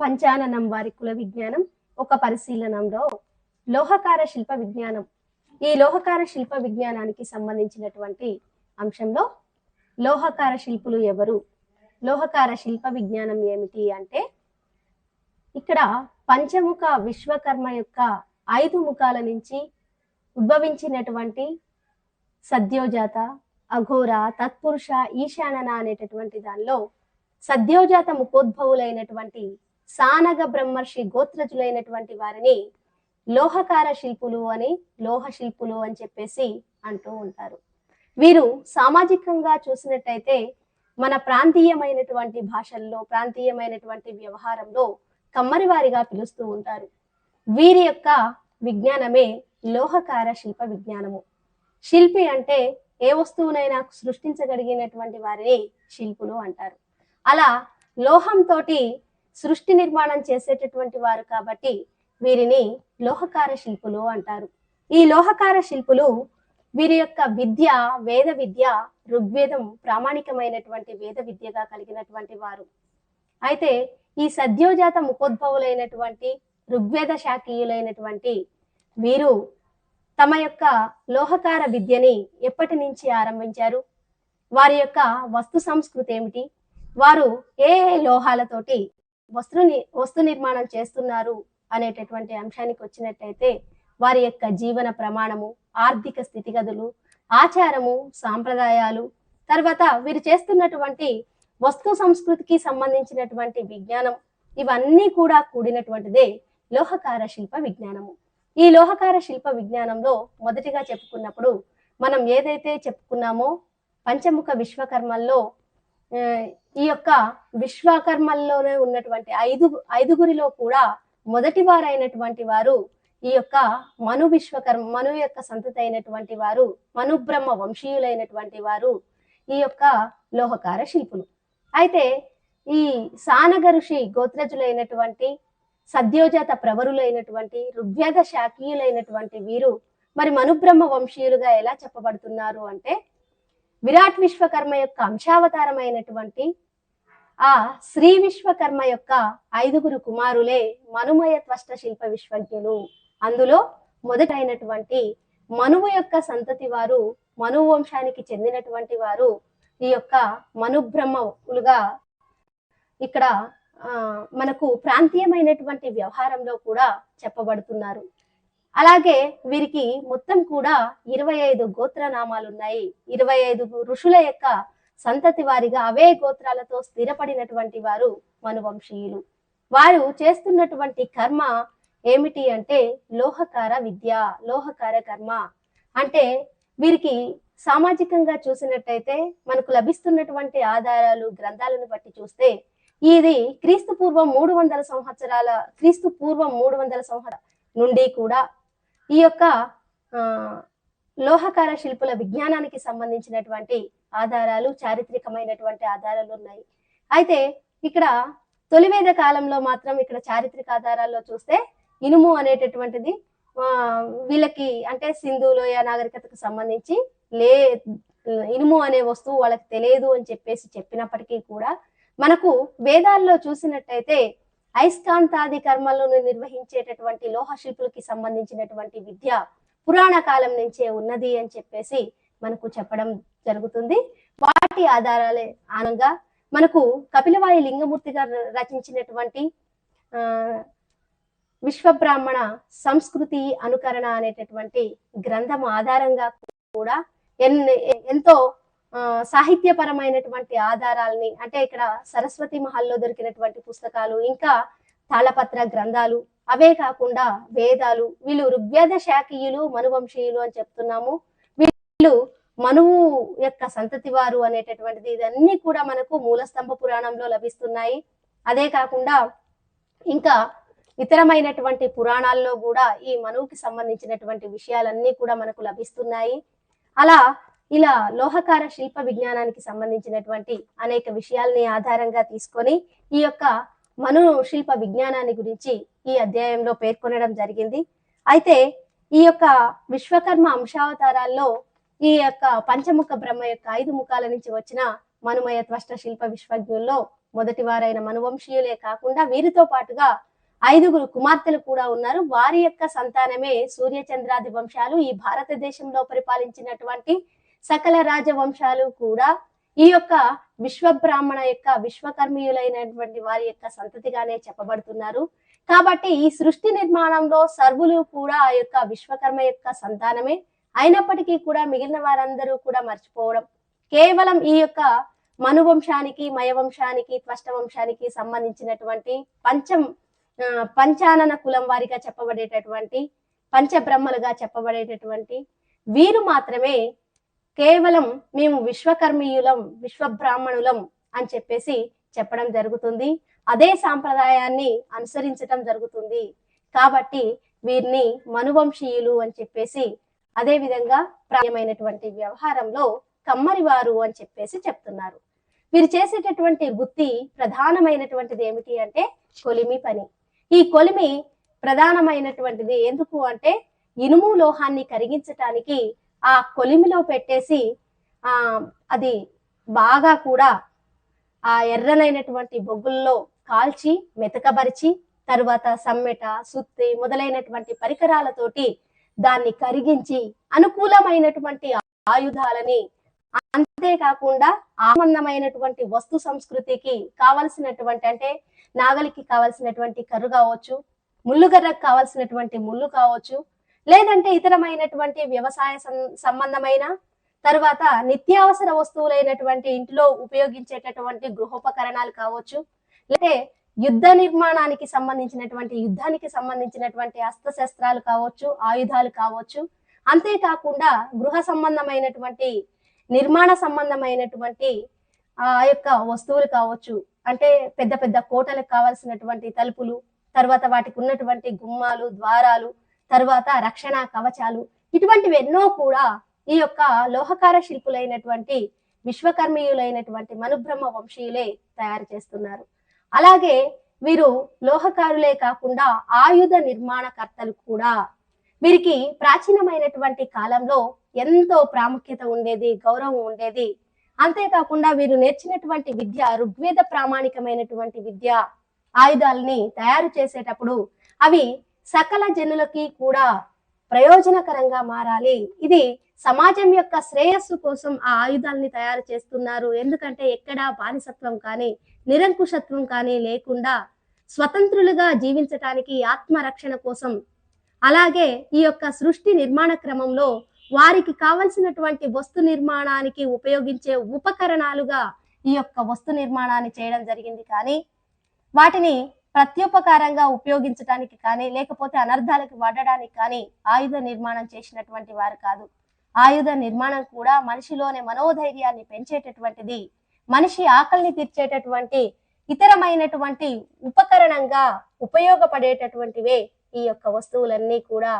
పంచాననం వారి కుల విజ్ఞానం ఒక పరిశీలనంలో లోహకార శిల్ప విజ్ఞానం. ఈ లోహకార శిల్ప విజ్ఞానానికి సంబంధించినటువంటి అంశంలో లోహకార శిల్పులు ఎవరు? లోహకార శిల్ప విజ్ఞానం ఏమిటి అంటే ఇక్కడ పంచముఖ విశ్వకర్మ యొక్క ఐదు ముఖాల నుంచి ఉద్భవించినటువంటి సద్యోజాత అఘోర తత్పురుష ఈశానన అనేటటువంటి దానిలో సద్యోజాత ముఖోద్భవులైనటువంటి సానగ బ్రహ్మర్షి గోత్రజులైనటువంటి వారిని లోహకార శిల్పులు అని లోహ శిల్పులు అని చెప్పేసి అంటూ ఉంటారు. వీరు సామాజికంగా చూసినట్టయితే మన ప్రాంతీయమైనటువంటి భాషల్లో ప్రాంతీయమైనటువంటి వ్యవహారంలో కమ్మరివారిగా పిలుస్తూ ఉంటారు. వీరి యొక్క విజ్ఞానమే లోహకార శిల్ప విజ్ఞానము. శిల్పి అంటే ఏ వస్తువునైనా సృష్టించగలిగినటువంటి వారిని శిల్పులు అంటారు. అలా లోహంతో సృష్టి నిర్మాణం చేసేటటువంటి వారు కాబట్టి వీరిని లోహకార శిల్పులు అంటారు. ఈ లోహకార శిల్పులు వీరి యొక్క విద్య వేద విద్య ఋగ్వేదం ప్రామాణికమైనటువంటి వేద విద్యగా కలిగినటువంటి వారు. అయితే ఈ సద్యోజాత ముఖోద్భవులైనటువంటి ఋగ్వేద శాఖీయులైనటువంటి వీరు తమ యొక్క లోహకార విద్యని ఎప్పటి నుంచి ఆరంభించారు? వారి యొక్క వస్తు సంస్కృతి ఏమిటి? వారు ఏ ఏ లోహాలతోటి వస్త్ర వస్తు నిర్మాణం చేస్తున్నారు అనేటటువంటి అంశానికి వచ్చినట్టయితే వారి యొక్క జీవన ప్రమాణము ఆర్థిక స్థితిగతులు ఆచారము సాంప్రదాయాలు తర్వాత వీరు చేస్తున్నటువంటి వస్తు సంస్కృతికి సంబంధించినటువంటి విజ్ఞానం ఇవన్నీ కూడా కూడినటువంటిదే లోహకార శిల్ప విజ్ఞానము. ఈ లోహకార శిల్ప విజ్ఞానంలో మొదటిగా చెప్పుకున్నప్పుడు మనం ఏదైతే చెప్పుకున్నామో పంచముఖ విశ్వకర్మల్లో ఈ యొక్క విశ్వకర్మల్లోనే ఉన్నటువంటి ఐదు ఐదుగురిలో కూడా మొదటి వారైనటువంటి వారు ఈ యొక్క మను విశ్వకర్మ మను యొక్క సంతతి అయినటువంటి వారు మనుబ్రహ్మ వంశీయులైనటువంటి వారు ఈ యొక్క లోహకార శిల్పులు. అయితే ఈ సానగరుషి గోత్రజులైనటువంటి సద్యోజాత ప్రవరులైనటువంటి ఋగ్వేద శాఖీయులైనటువంటి వీరు మరి మనుబ్రహ్మ వంశీయులుగా ఎలా చెప్పబడుతున్నారు అంటే విరాట్ విశ్వకర్మ యొక్క అంశావతారమైనటువంటి ఆ శ్రీ విశ్వకర్మ యొక్క ఐదుగురు కుమారులే మనుమయ త్వష్ట శిల్ప విశ్వజ్ఞులు. అందులో మొదటైనటువంటి మనువు యొక్క సంతతి వారు మను వంశానికి చెందినటువంటి వారు ఈ యొక్క మనుబ్రహ్మలుగా ఇక్కడ మనకు ప్రాంతీయమైనటువంటి వ్యవహారంలో కూడా చెప్పబడుతున్నారు. అలాగే వీరికి మొత్తం కూడా ఇరవై ఐదు గోత్రనామాలు ఉన్నాయి ఇరవై ఐదు ఋషుల యొక్క సంతతి వారిగా అవే గోత్రాలతో స్థిరపడినటువంటి వారు మనువంశీయులు. వారు చేస్తున్నటువంటి కర్మ ఏమిటి అంటే లోహకార విద్య లోహకార కర్మ. అంటే వీరికి సామాజికంగా చూసినట్టయితే మనకు లభిస్తున్నటువంటి ఆధారాలు గ్రంథాలను బట్టి చూస్తే ఇది క్రీస్తు పూర్వం మూడు వందల సంవత్సరాల క్రీస్తు పూర్వం మూడు వందల సంవత్సరాల నుండి కూడా ఈ యొక్క లోహకార శిల్పుల విజ్ఞానానికి సంబంధించినటువంటి ఆధారాలు చారిత్రకమైనటువంటి ఆధారాలు ఉన్నాయి. అయితే ఇక్కడ తొలివేద కాలంలో మాత్రం ఇక్కడ చారిత్రక ఆధారాల్లో చూస్తే ఇనుము అనేటటువంటిది వీళ్ళకి అంటే సింధు లోయ నాగరికతకు సంబంధించి లే ఇనుము అనే వస్తువు వాళ్ళకి తెలియదు అని చెప్పేసి చెప్పినప్పటికీ కూడా మనకు వేదాల్లో చూసినట్టయితే అయస్కాంతాది కర్మలను నిర్వహించేటటువంటి లోహ శిల్పులకి సంబంధించినటువంటి విద్య పురాణ కాలం నుంచే ఉన్నది అని చెప్పేసి మనకు చెప్పడం జరుగుతుంది. వాటి ఆధారాలే ఆనంగా మనకు కపిలవాయి లింగమూర్తి గారు రచించినటువంటి ఆ విశ్వబ్రాహ్మణ సంస్కృతి అనుకరణ అనేటటువంటి గ్రంథం ఆధారంగా కూడా ఎన్ ఎంతో సాహిత్యపరమైనటువంటి ఆధారాలని అంటే ఇక్కడ సరస్వతి మహల్లో దొరికినటువంటి పుస్తకాలు ఇంకా తాళపత్ర గ్రంథాలు అవే కాకుండా వేదాలు వీళ్ళు ఋగ్వేద శాఖీయులు మనువంశీయులు అని చెప్తున్నాము. వీళ్ళు మనువు యొక్క సంతతి వారు అనేటటువంటిది ఇదన్నీ కూడా మనకు మూలస్తంభ పురాణంలో లభిస్తున్నాయి. అదే కాకుండా ఇంకా ఇతరమైనటువంటి పురాణాల్లో కూడా ఈ మనువుకి సంబంధించినటువంటి విషయాలన్నీ కూడా మనకు లభిస్తున్నాయి. అలా ఇలా లోహకార శిల్ప విజ్ఞానానికి సంబంధించినటువంటి అనేక విషయాల్ని ఆధారంగా తీసుకొని ఈ యొక్క మను శిల్ప విజ్ఞానాన్ని గురించి ఈ అధ్యాయంలో పేర్కొనడం జరిగింది. అయితే ఈ యొక్క విశ్వకర్మ అంశావతారాల్లో ఈ యొక్క పంచముఖ బ్రహ్మ యొక్క ఐదు ముఖాల నుంచి వచ్చిన మనుమయ త్వష్ట శిల్ప విశ్వజ్ఞుల్లో మొదటి వారైన మనువంశీయులే కాకుండా వీరితో పాటుగా ఐదుగురు కుమార్తెలు కూడా ఉన్నారు. వారి యొక్క సంతానమే సూర్యచంద్రాది వంశాలు ఈ భారతదేశంలో పరిపాలించినటువంటి సకల రాజవంశాలు కూడా ఈ యొక్క విశ్వబ్రాహ్మణ యొక్క విశ్వకర్మీయులైనటువంటి వారి యొక్క సంతతిగానే చెప్పబడుతున్నారు. కాబట్టి ఈ సృష్టి నిర్మాణంలో సర్వులు కూడా ఆ యొక్క విశ్వకర్మ యొక్క సంతానమే. అయినప్పటికీ కూడా మిగిలిన వారందరూ కూడా మర్చిపోవడం. కేవలం ఈ యొక్క మనువంశానికి మయవంశానికి త్వష్ట వంశానికి సంబంధించినటువంటి పంచం పంచానన కులం వారిగా చెప్పబడేటటువంటి పంచబ్రహ్మలుగా చెప్పబడేటటువంటి వీరు మాత్రమే కేవలం మేము విశ్వకర్మీయులం విశ్వబ్రాహ్మణులం అని చెప్పేసి చెప్పడం జరుగుతుంది. అదే సాంప్రదాయాన్ని అనుసరించటం జరుగుతుంది. కాబట్టి వీరిని మనువంశీయులు అని చెప్పేసి అదే విధంగా ప్రాయమైనటువంటి వ్యవహారంలో కమ్మరివారు అని చెప్పేసి చెప్తున్నారు. వీరు చేసేటటువంటి వృత్తి ప్రధానమైనటువంటిది ఏమిటి అంటే కొలిమి పని. ఈ కొలిమి ప్రధానమైనటువంటిది ఎందుకు అంటే ఇనుము లోహాన్ని కరిగించటానికి ఆ కొలిమిలో పెట్టేసి ఆ అది బాగా కూడా ఆ ఎర్రనైనటువంటి బొగ్గుల్లో కాల్చి మెతకబరిచి తరువాత సమ్మెట సుత్తి మొదలైనటువంటి పరికరాలతోటి దాన్ని కరిగించి అనుకూలమైనటువంటి ఆయుధాలని అంతేకాకుండా ఆనందమైనటువంటి వస్తు సంస్కృతికి కావలసినటువంటి అంటే నాగలికి కావలసినటువంటి కర్రు కావచ్చు ముళ్ళుగర్రకు కావలసినటువంటి ముళ్ళు కావచ్చు లేదంటే ఇతరమైనటువంటి వ్యవసాయ సంబంధమైన తర్వాత నిత్యావసర వస్తువులైనటువంటి ఇంట్లో ఉపయోగించేటటువంటి గృహోపకరణాలు కావచ్చు లేదంటే యుద్ధ నిర్మాణానికి సంబంధించినటువంటి యుద్ధానికి సంబంధించినటువంటి అస్త్రశస్త్రాలు కావచ్చు ఆయుధాలు కావచ్చు అంతేకాకుండా గృహ సంబంధమైనటువంటి నిర్మాణ సంబంధమైనటువంటి ఆ యొక్క వస్తువులు కావచ్చు అంటే పెద్ద పెద్ద కోటలకు కావలసినటువంటి తలుపులు తర్వాత వాటికి ఉన్నటువంటి గుమ్మాలు ద్వారాలు తర్వాత రక్షణ కవచాలు ఇటువంటివి ఎన్నో కూడా ఈ యొక్క లోహకార శిల్పులైనటువంటి విశ్వకర్మీయులైనటువంటి మనుబ్రహ్మ వంశీయులే తయారు చేస్తున్నారు. అలాగే వీరు లోహకారులే కాకుండా ఆయుధ నిర్మాణకర్తలు కూడా. వీరికి ప్రాచీనమైనటువంటి కాలంలో ఎంతో ప్రాముఖ్యత ఉండేది గౌరవం ఉండేది. అంతేకాకుండా వీరు నేర్చినటువంటి విద్య ఋగ్వేద ప్రామాణికమైనటువంటి విద్య ఆయుధాలని తయారు చేసేటప్పుడు అవి సకల జనులకి కూడా ప్రయోజనకరంగా మారాలి. ఇది సమాజం యొక్క శ్రేయస్సు కోసం ఆ ఆయుధాలని తయారు చేస్తున్నారు. ఎందుకంటే ఎక్కడా బానిసత్వం కానీ నిరంకుశత్వం కానీ లేకుండా స్వతంత్రులుగా జీవించటానికి ఆత్మరక్షణ కోసం. అలాగే ఈ యొక్క సృష్టి నిర్మాణ క్రమంలో వారికి కావలసినటువంటి వస్తు నిర్మాణానికి ఉపయోగించే ఉపకరణాలుగా ఈ యొక్క వస్తు నిర్మాణాన్ని చేయడం జరిగింది. కానీ వాటిని ప్రత్యుపకారంగా ఉపయోగించడానికి కానీ లేకపోతే అనర్థాలకు వాడడానికి కానీ ఆయుధ నిర్మాణం చేసినటువంటి వారు కాదు. ఆయుధ నిర్మాణం కూడా మనిషిలోని మనోధైర్యాన్ని పెంచేటటువంటిది మనిషి ఆకలిని తీర్చేటటువంటి ఇతరమైనటువంటి ఉపకరణంగా ఉపయోగపడేటటువంటివే ఈ యొక్క వస్తువులన్నీ కూడా.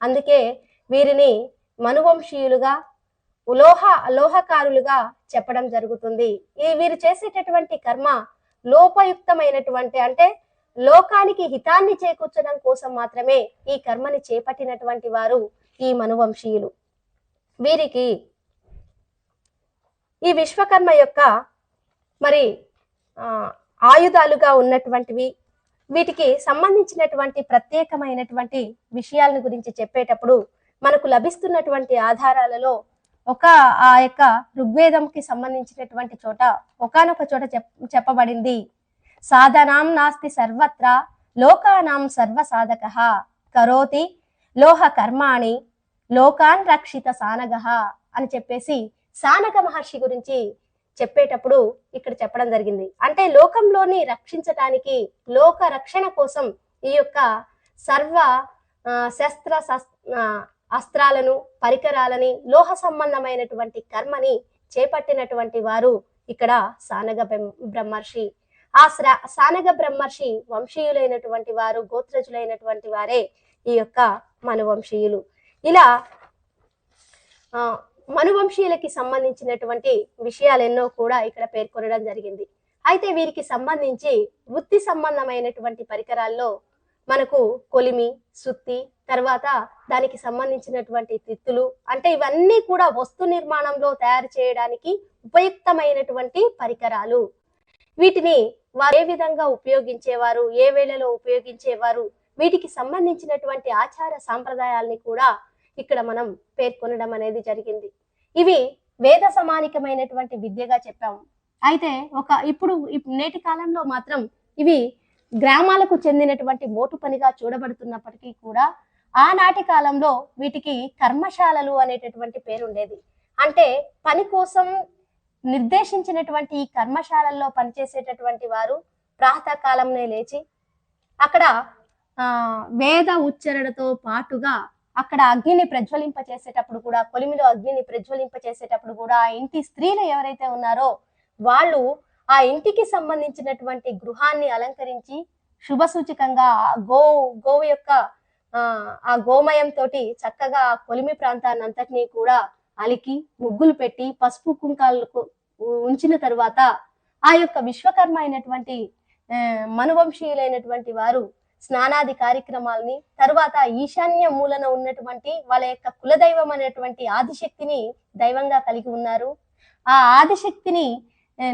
అందుకే వీరిని మనువంశీయులుగా లోహ లోహకారులుగా చెప్పడం జరుగుతుంది. ఈ వీరు చేసేటటువంటి కర్మ లోపయుక్తమైనటువంటి అంటే లోకానికి హితాన్ని చేకూర్చడం కోసం మాత్రమే ఈ కర్మని చేపట్టినటువంటి వారు ఈ మనువంశీయులు. వీరికి ఈ విశ్వకర్మ యొక్క మరి ఆయుధాలుగా ఉన్నటువంటివి వీటికి సంబంధించినటువంటి ప్రత్యేకమైనటువంటి విషయాలను గురించి చెప్పేటప్పుడు మనకు లభిస్తున్నటువంటి ఆధారాలలో ఒక ఆ యొక్క ఋగ్వేదంకి సంబంధించినటువంటి చోట ఒకానొక చోట చెప్ చెప్పబడింది. సాధనాం నాస్తి సర్వత్ర లోకానాం సర్వసాధక. కరోతి లోహ కర్మాణి లోకాన్ రక్షిత సానగ అని చెప్పేసి సానక మహర్షి గురించి చెప్పేటప్పుడు ఇక్కడ చెప్పడం జరిగింది. అంటే లోకంలోని రక్షించటానికి లోక రక్షణ కోసం ఈ యొక్క సర్వ శస్త్ర అస్త్రాలను పరికరాలని లోహ సంబంధమైనటువంటి కర్మని చేపట్టినటువంటి వారు ఇక్కడ సానగ బ్రహ్మర్షి ఆ సానగ బ్రహ్మర్షి వంశీయులైనటువంటి వారు గోత్రజులైనటువంటి వారే ఈ యొక్క మనువంశీయులు. ఇలా ఆ మనువంశీయులకి సంబంధించినటువంటి విషయాలు ఎన్నో కూడా ఇక్కడ పేర్కొనడం జరిగింది. అయితే వీరికి సంబంధించి వృత్తి సంబంధమైనటువంటి పరికరాల్లో మనకు కొలిమి సుత్తి తర్వాత దానికి సంబంధించినటువంటి తిత్తులు అంటే ఇవన్నీ కూడా వస్తు నిర్మాణంలో తయారు చేయడానికి ఉపయుక్తమైనటువంటి పరికరాలు. వీటిని వారు ఏ విధంగా ఉపయోగించేవారు ఏ వేళలో ఉపయోగించేవారు వీటికి సంబంధించినటువంటి ఆచార సాంప్రదాయాల్ని కూడా ఇక్కడ మనం పేర్కొనడం అనేది జరిగింది. ఇవి వేద సమానికమైనటువంటి విద్యగా చెప్పాము. అయితే ఒక ఇప్పుడు ఇప్- నేటి కాలంలో మాత్రం ఇవి గ్రామాలకు చెందినటువంటి మోటు పనిగా చూడబడుతున్నప్పటికీ కూడా ఆనాటి కాలంలో వీటికి కర్మశాలలు అనేటటువంటి పేరు ఉండేది అంటే పని కోసం నిర్దేశించినటువంటి ఈ కర్మశాలల్లో పనిచేసేటటువంటి వారు ప్రాతకాలంనే లేచి అక్కడ వేద ఉచ్చరణతో పాటుగా అక్కడ అగ్నిని ప్రజ్వలింప చేసేటప్పుడు కూడా కొలిమిలో అగ్నిని ప్రజ్వలింప చేసేటప్పుడు కూడా ఆ ఇంటి స్త్రీలు ఎవరైతే ఉన్నారో వాళ్ళు ఆ ఇంటికి సంబంధించినటువంటి గృహాన్ని అలంకరించి శుభ సూచకంగా గో గోవు యొక్క ఆ గోమయం తోటి చక్కగా కొలిమి ప్రాంతాన్ని అంతటినీ కూడా అలికి ముగ్గులు పెట్టి పసుపు కుంకాలకు ఉంచిన తరువాత ఆ యొక్క విశ్వకర్మ అయినటువంటి మనువంశీయులైనటువంటి వారు స్నానాది కార్యక్రమాలని తర్వాత ఈశాన్య మూలన ఉన్నటువంటి వాళ్ళ యొక్క కులదైవం అనేటువంటి ఆదిశక్తిని దైవంగా కలిగి ఉన్నారు. ఆ ఆదిశక్తిని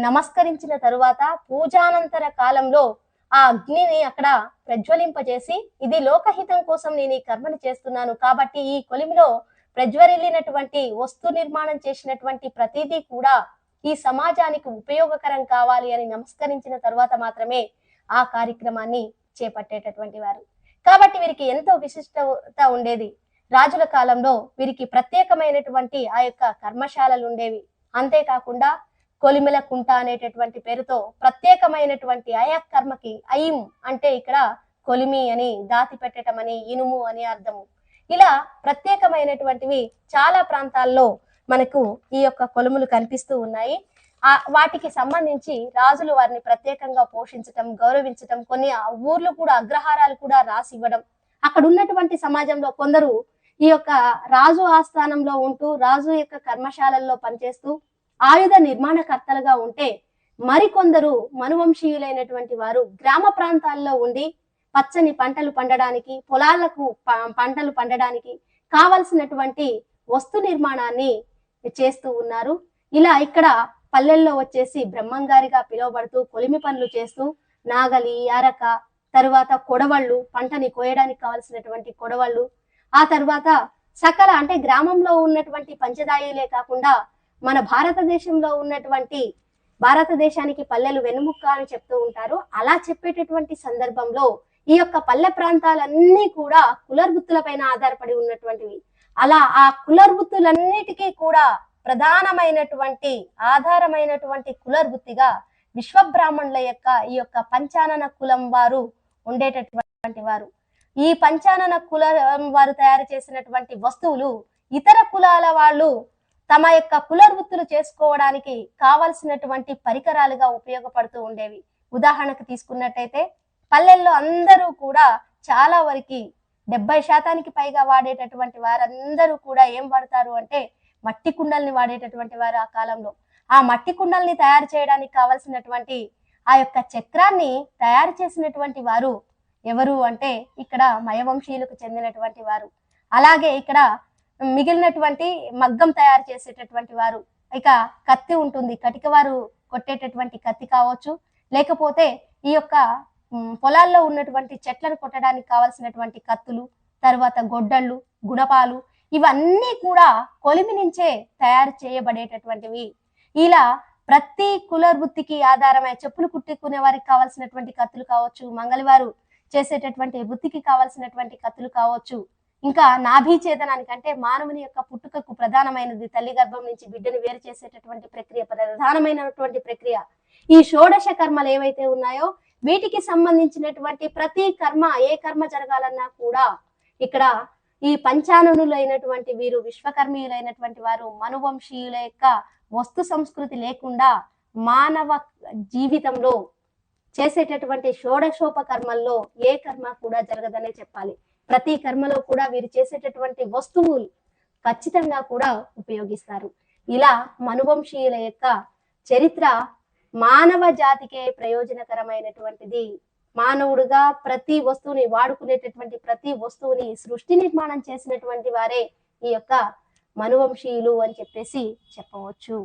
నమస్కరించిన తరువాత పూజానంతర కాలంలో ఆ అగ్నిని అక్కడ ప్రజ్వలింపజేసి ఇది లోకహితం కోసం నేను ఈ కర్మను చేస్తున్నాను కాబట్టి ఈ కొలిమిలో ప్రజ్వరిల్లినటువంటి వస్తు నిర్మాణం చేసినటువంటి ప్రతిదీ కూడా ఈ సమాజానికి ఉపయోగకరం కావాలి అని నమస్కరించిన తర్వాత మాత్రమే ఆ కార్యక్రమాన్ని చేపట్టేటటువంటి వారు. కాబట్టి వీరికి ఎంతో విశిష్టత ఉండేది. రాజుల కాలంలో వీరికి ప్రత్యేకమైనటువంటి ఆ యొక్క కర్మశాలలు ఉండేవి. అంతేకాకుండా కొలిమిల కుంట అనేటటువంటి పేరుతో ప్రత్యేకమైనటువంటి ఆయా కర్మకి అయిం అంటే ఇక్కడ కొలిమి అని దాతి పెట్టటం అని ఇనుము అని అర్థము. ఇలా ప్రత్యేకమైనటువంటివి చాలా ప్రాంతాల్లో మనకు ఈ యొక్క కొలుములు కనిపిస్తూ ఉన్నాయి. ఆ వాటికి సంబంధించి రాజులు వారిని ప్రత్యేకంగా పోషించటం గౌరవించటం కొన్ని ఊర్లు కూడా అగ్రహారాలు కూడా రాసి ఇవ్వడం. అక్కడ ఉన్నటువంటి సమాజంలో కొందరు ఈ యొక్క రాజు ఆస్థానంలో ఉంటూ రాజు యొక్క కర్మశాలల్లో పనిచేస్తూ ఆయుధ నిర్మాణకర్తలుగా ఉంటే మరికొందరు మనువంశీయులైనటువంటి వారు గ్రామ ప్రాంతాల్లో ఉండి పచ్చని పంటలు పండడానికి పొలాలకు ప- పంటలు పండడానికి కావలసినటువంటి వస్తు నిర్మాణాన్ని చేస్తూ ఉన్నారు. ఇలా ఇక్కడ పల్లెల్లో వచ్చేసి బ్రహ్మంగారిగా పిలువబడుతూ కొలిమి పనులు చేస్తూ నాగలి అరక తరువాత కొడవళ్ళు పంటని కోయడానికి కావలసినటువంటి కొడవళ్ళు ఆ తర్వాత సకల అంటే గ్రామంలో ఉన్నటువంటి పంచదాయిలే కాకుండా మన భారతదేశంలో ఉన్నటువంటి భారతదేశానికి పల్లెలు వెనుముక్క అని చెప్తూ ఉంటారు. అలా చెప్పేటటువంటి సందర్భంలో ఈ యొక్క పల్లె ప్రాంతాలన్నీ కూడా కులర్వృత్తులపైన ఆధారపడి ఉన్నటువంటివి. అలా ఆ కులర్బుత్తులన్నిటికీ కూడా ప్రధానమైనటువంటి ఆధారమైనటువంటి కులర్బుత్తిగా విశ్వబ్రాహ్మణుల యొక్క ఈ యొక్క పంచానన కులం వారు ఉండేటటువంటి వారు. ఈ పంచానన కులం వారు తయారు చేసినటువంటి వస్తువులు ఇతర కులాల వాళ్ళు తమ యొక్క కులవృత్తులు చేసుకోవడానికి కావలసినటువంటి పరికరాలుగా ఉపయోగపడుతూ ఉండేవి. ఉదాహరణకు తీసుకున్నట్టయితే పల్లెల్లో అందరూ కూడా చాలా వరకు డెబ్బై శాతానికి పైగా వాడేటటువంటి వారందరూ కూడా ఏం వాడతారు అంటే మట్టి కుండల్ని వాడేటటువంటి వారు ఆ కాలంలో. ఆ మట్టి కుండల్ని తయారు చేయడానికి కావలసినటువంటి ఆ యొక్క చక్రాన్ని తయారు చేసినటువంటి వారు ఎవరు అంటే ఇక్కడ మయవంశీయులకు చెందినటువంటి వారు. అలాగే ఇక్కడ మిగిలినటువంటి మగ్గం తయారు చేసేటటువంటి వారు. ఇక కత్తి ఉంటుంది. కటిక వారు కొట్టేటటువంటి కత్తి కావచ్చు. లేకపోతే ఈ యొక్క పొలాల్లో ఉన్నటువంటి చెట్లను కొట్టడానికి కావలసినటువంటి కత్తులు తర్వాత గొడ్డళ్ళు గుణపాలు ఇవన్నీ కూడా కొలిమి నుంచే తయారు చేయబడేటటువంటివి. ఇలా ప్రతి కుల వృత్తికి ఆధారమై చెప్పులు కుట్టుకునే వారికి కావాల్సినటువంటి కత్తులు కావచ్చు మంగళవారు చేసేటటువంటి వృత్తికి కావాల్సినటువంటి కత్తులు కావచ్చు. ఇంకా నాభి అంటే మానవుని యొక్క పుట్టుకకు ప్రధానమైనది తల్లి గర్భం నుంచి బిడ్డను వేరు చేసేటటువంటి ప్రక్రియ ప్రధానమైనటువంటి ప్రక్రియ. ఈ షోడశ కర్మలు ఏవైతే ఉన్నాయో వీటికి సంబంధించినటువంటి ప్రతి కర్మ ఏ కర్మ జరగాలన్నా కూడా ఇక్కడ ఈ పంచాననులైనటువంటి వీరు విశ్వకర్మీయులైనటువంటి వారు మనువంశీయుల యొక్క వస్తు సంస్కృతి లేకుండా మానవ జీవితంలో చేసేటటువంటి షోడశోప కర్మల్లో ఏ కర్మ కూడా జరగదనే చెప్పాలి. ప్రతి కర్మలో కూడా వీరు చేసేటటువంటి వస్తువులు ఖచ్చితంగా కూడా ఉపయోగిస్తారు. ఇలా మనువంశీయుల యొక్క చరిత్ర మానవ జాతికే ప్రయోజనకరమైనటువంటిది. మానవుడుగా ప్రతి వస్తువుని వాడుకునేటటువంటి ప్రతి వస్తువుని సృష్టి నిర్మాణం చేసినటువంటి వారే ఈ యొక్క మనువంశీయులు అని చెప్పేసి చెప్పవచ్చు.